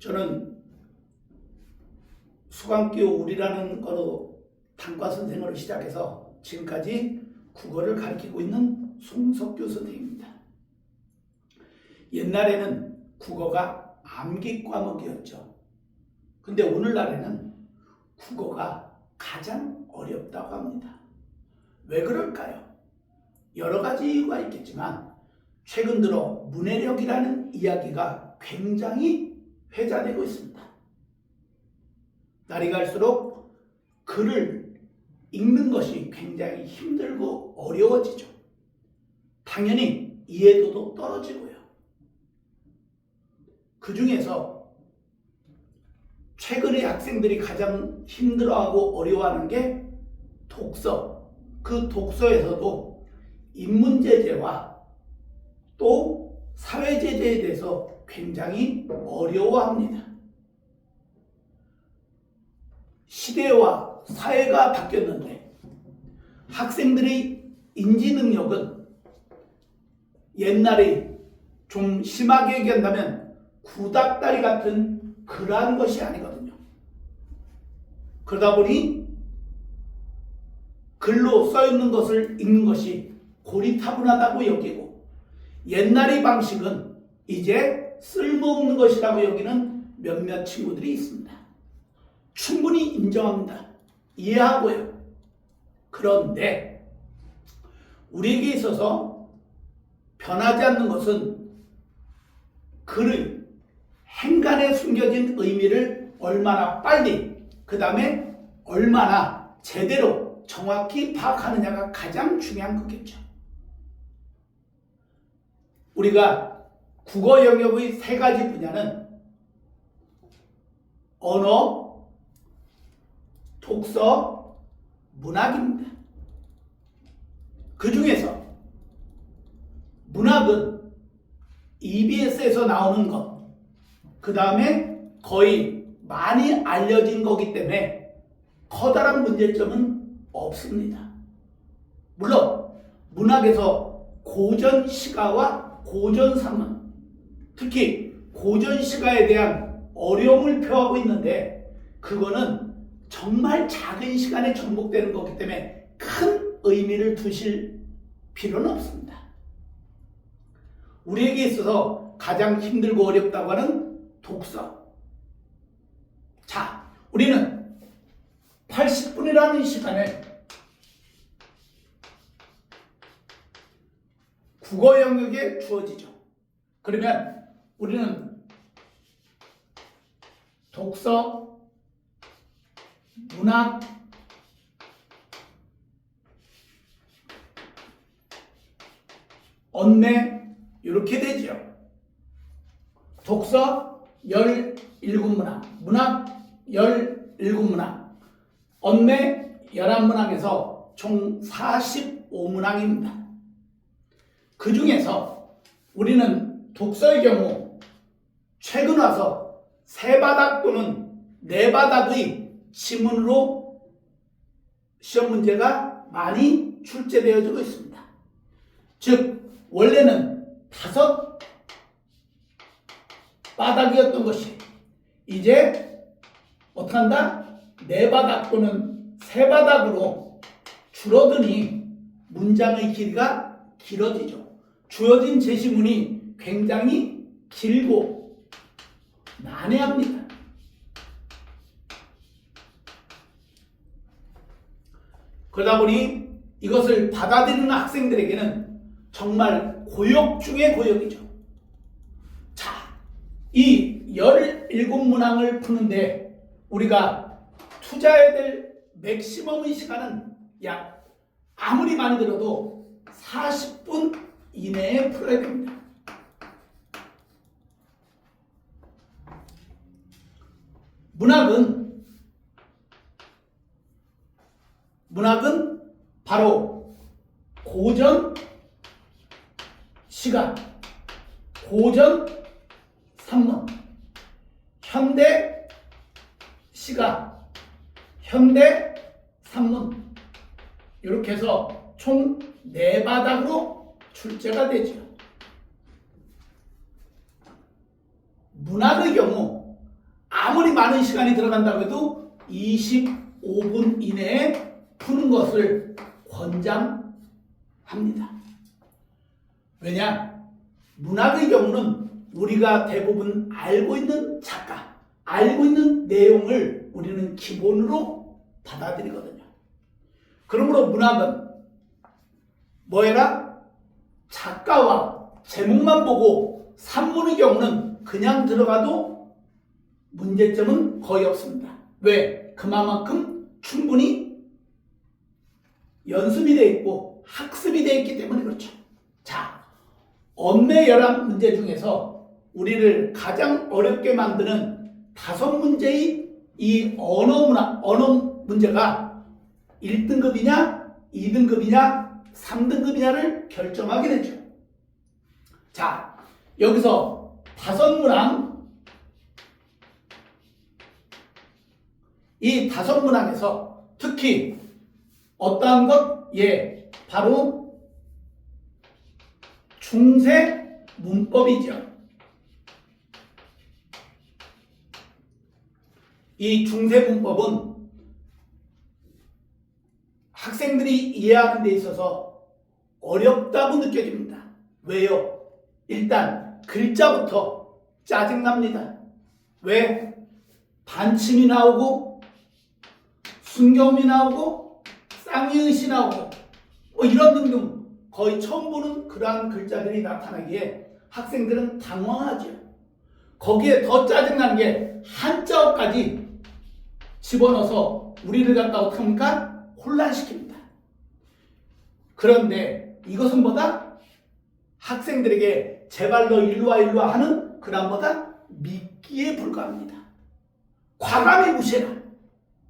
저는 수강교 우리라는 거로 단과 선생으로 시작해서 지금까지 국어를 가르치고 있는 송석규 선생입니다. 옛날에는 국어가 암기 과목이었죠. 근데 오늘날에는 국어가 가장 어렵다고 합니다. 왜 그럴까요? 여러 가지 이유가 있겠지만 최근 들어 문해력이라는 이야기가 굉장히 회자되고 있습니다. 날이 갈수록 글을 읽는 것이 굉장히 힘들고 어려워지죠. 당연히 이해도도 떨어지고요. 그 중에서 최근에 학생들이 가장 힘들어하고 어려워하는 게 독서. 그 독서에서도 인문제재와 또 사회제재에 대해서 굉장히 어려워합니다. 시대와 사회가 바뀌었는데 학생들의 인지 능력은 옛날에 좀 심하게 얘기한다면 구닥다리 같은 그러한 것이 아니거든요. 그러다 보니 글로 써 있는 것을 읽는 것이 고리타분하다고 여기고 옛날의 방식은 이제 쓸모없는 것이라고 여기는 몇몇 친구들이 있습니다. 충분히 인정합니다. 이해하고요. 그런데 우리에게 있어서 변하지 않는 것은 글의 행간에 숨겨진 의미를 얼마나 빨리 그 다음에 얼마나 제대로 정확히 파악하느냐가 가장 중요한 거겠죠. 우리가 국어 영역의 세 가지 분야는 언어, 독서, 문학입니다. 그 중에서 문학은 EBS에서 나오는 것, 그 다음에 거의 많이 알려진 거기 때문에 커다란 문제점은 없습니다. 물론 문학에서 고전 시가와 고전 산문, 특히 고전 시가에 대한 어려움을 표하고 있는데 그거는 정말 작은 시간에 정복되는 거기 때문에 큰 의미를 두실 필요는 없습니다. 우리에게 있어서 가장 힘들고 어렵다고 하는 독서. 자, 우리는 80분이라는 시간을 국어 영역에 주어지죠. 그러면 우리는 독서, 문학, 언매 이렇게 되죠. 독서 17문항, 문학 17문항, 언매 11문항에서 총 45문항입니다. 그 중에서 우리는 독서의 경우 최근 와서 세 바닥 또는 네 바닥의 지문으로 시험 문제가 많이 출제되어지고 있습니다. 즉 원래는 다섯 바닥이었던 것이 이제 어떻게 한다? 네 바닥 또는 세 바닥으로 줄어드니 문장의 길이가 길어지죠. 주어진 제시문이 굉장히 길고 난해합니다. 그러다 보니 이것을 받아들이는 학생들에게는 정말 고역 중의 고역이죠. 자, 이 17문항을 푸는데 우리가 투자해야 될 맥시멈의 시간은 약 아무리 많이 들어도 40분 이내에 풀어야 됩니다. 문학은 문학은 바로 고전 시각, 고전 산문, 현대 시각, 현대 산문 이렇게 해서 총 네 바닥으로 출제가 되죠. 문학의 경우 아무리 많은 시간이 들어간다고 해도 25분 이내에 푸는 것을 권장합니다. 왜냐? 문학의 경우는 우리가 대부분 알고 있는 작가, 알고 있는 내용을 우리는 기본으로 받아들이거든요. 그러므로 문학은 뭐해라? 작가와 제목만 보고 산문의 경우는 그냥 들어가도 문제점은 거의 없습니다. 왜? 그만큼 충분히 연습이 되어 있고 학습이 되어 있기 때문에 그렇죠. 자, 언매 열한 문제 중에서 우리를 가장 어렵게 만드는 다섯 문제의 이 언어 문화, 언어 문제가 1등급이냐, 2등급이냐, 3등급이냐를 결정하게 되죠. 자, 여기서 다섯 문항 이 다섯 문항에서 특히 어떠한 것? 예, 바로 중세 문법이죠. 이 중세 문법은 학생들이 이해하는 데 있어서 어렵다고 느껴집니다. 왜요? 일단 글자부터 짜증납니다. 왜? 반침이 나오고 순경이 나오고 쌍이읒이 나오고 뭐 이런 등등 거의 처음 보는 그러한 글자들이 나타나기에 학생들은 당황하죠. 거기에 더 짜증나는 게 한자어까지 집어넣어서 우리를 갖다 어떻게 합니까? 혼란시킵니다. 그런데 이것은 뭐다? 학생들에게 제발 너 일로와 일로와 하는 그람보다 믿기에 불과합니다. 과감히 무시해라.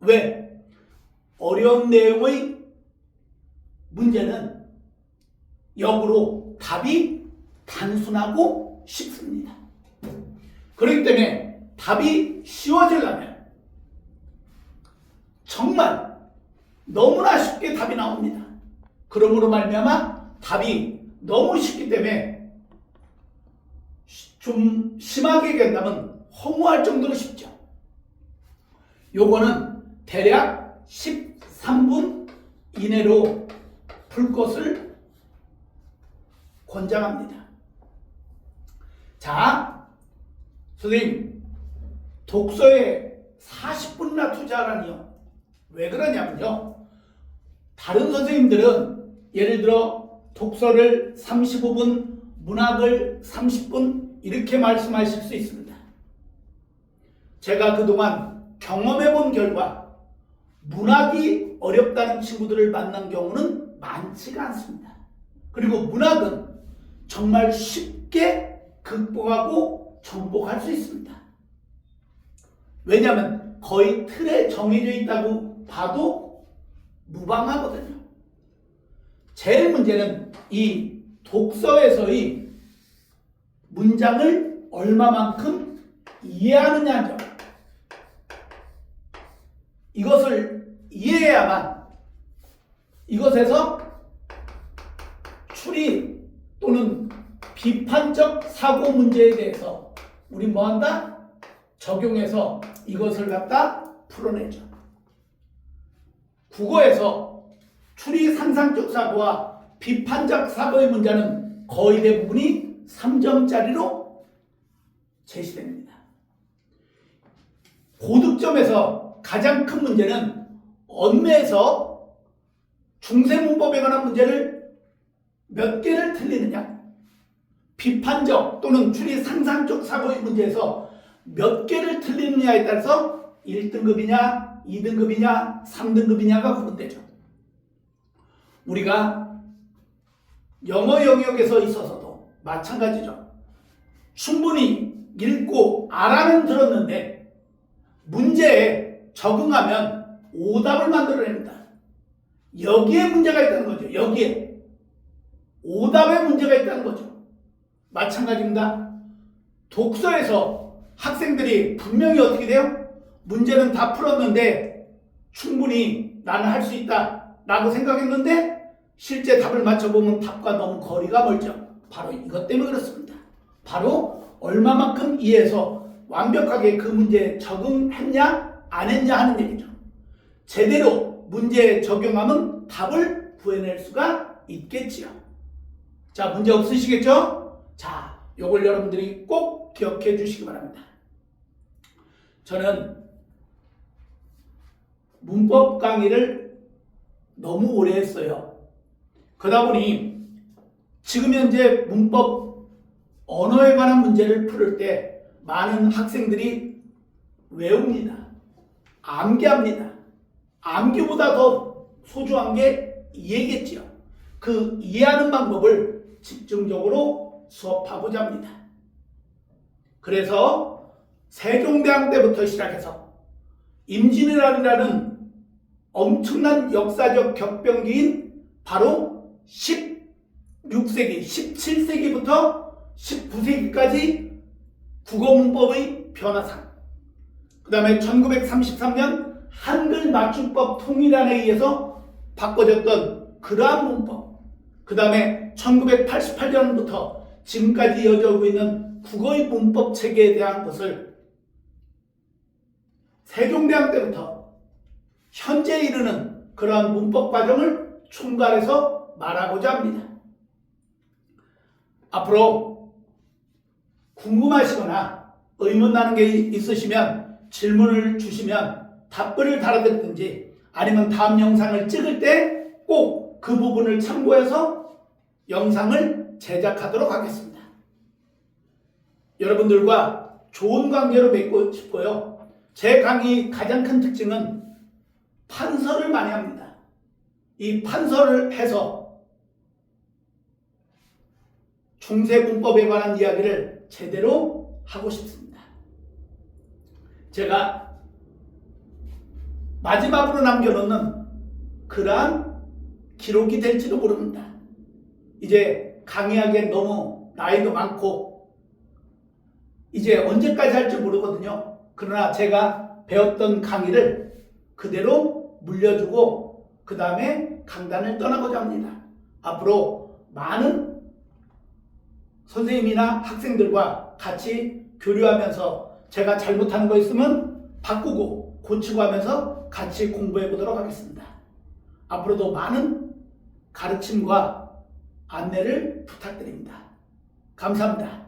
왜? 어려운 내용의 문제는 역으로 답이 단순하고 쉽습니다. 그렇기 때문에 답이 쉬워지려면 정말 너무나 쉽게 답이 나옵니다. 그러므로 말미암아 답이 너무 쉽기 때문에 좀 심하게 얘기한다면 허무할 정도로 쉽죠. 요거는 대략 13분 이내로 풀 것을 권장합니다. 자, 선생님, 독서에 40분이나 투자하라니요. 왜 그러냐면요. 다른 선생님들은 예를 들어 독서를 35분, 문학을 30분 이렇게 말씀하실 수 있습니다. 제가 그동안 경험해 본 결과 문학이 어렵다는 친구들을 만난 경우는 많지가 않습니다. 그리고 문학은 정말 쉽게 극복하고 정복할 수 있습니다. 왜냐하면 거의 틀에 정해져 있다고 봐도 무방하거든요. 제일 문제는 이 독서에서의 문장을 얼마만큼 이해하느냐죠. 이것을 이해해야만 이것에서 추리 또는 비판적 사고 문제에 대해서 우리 뭐한다? 적용해서 이것을 갖다 풀어내죠. 국어에서 추리 상상적 사고와 비판적 사고의 문제는 거의 대부분이 3점짜리로 제시됩니다. 고득점에서 가장 큰 문제는 언매에서 중세문법에 관한 문제를 몇 개를 틀리느냐 비판적 또는 추리 상상적 사고의 문제에서 몇 개를 틀리느냐에 따라서 1등급이냐 2등급이냐 3등급이냐가 구분되죠. 우리가 영어 영역에서 있어서도 마찬가지죠. 충분히 읽고 알아는 들었는데 문제에 적응하면 오답을 만들어냅니다. 여기에 문제가 있다는 거죠. 여기에 오답에 문제가 있다는 거죠. 마찬가지입니다. 독서에서 학생들이 분명히 어떻게 돼요? 문제는 다 풀었는데 충분히 나는 할 수 있다 라고 생각했는데 실제 답을 맞춰보면 답과 너무 거리가 멀죠. 바로 이것 때문에 그렇습니다. 바로 얼마만큼 이해해서 완벽하게 그 문제에 적응했냐 안 했냐 하는 얘기죠. 제대로 문제에 적용하면 답을 구해낼 수가 있겠지요. 자, 문제 없으시겠죠? 자, 요걸 여러분들이 꼭 기억해 주시기 바랍니다. 저는 문법 강의를 너무 오래 했어요. 그러다 보니 지금 현재 문법 언어에 관한 문제를 풀을 때 많은 학생들이 외웁니다. 암기합니다. 암기보다 더 소중한 게 이해겠지요. 그 이해하는 방법을 집중적으로 수업하고자 합니다. 그래서 세종대왕 때부터 시작해서 임진왜란이라는 엄청난 역사적 격변기인 바로 16세기, 17세기부터 19세기까지 국어문법의 변화상. 그 다음에 1933년 한글 맞춤법 통일안에 의해서 바꿔졌던 그러한 문법. 그 다음에 1988년부터 지금까지 이어져 오고 있는 국어의 문법 체계에 대한 것을 세종대왕 때부터 현재 이르는 그러한 문법 과정을 총괄해서 말하고자 합니다. 앞으로 궁금하시거나 의문 나는 게 있으시면 질문을 주시면 답글을 달아드리든지 아니면 다음 영상을 찍을 때 꼭 그 부분을 참고해서 영상을 제작하도록 하겠습니다. 여러분들과 좋은 관계로 맺고 싶고요. 제 강의 가장 큰 특징은 판서를 많이 합니다. 이 판서를 해서 중세문법에 관한 이야기를 제대로 하고 싶습니다. 제가 마지막으로 남겨놓는 그러한 기록이 될지도 모릅니다. 이제 강의하기엔 너무 나이도 많고 이제 언제까지 할지 모르거든요. 그러나 제가 배웠던 강의를 그대로 물려주고 그 다음에 강단을 떠나고자 합니다. 앞으로 많은 선생님이나 학생들과 같이 교류하면서 제가 잘못하는 거 있으면 바꾸고 고치고 하면서 같이 공부해 보도록 하겠습니다. 앞으로도 많은 가르침과 안내를 부탁드립니다. 감사합니다.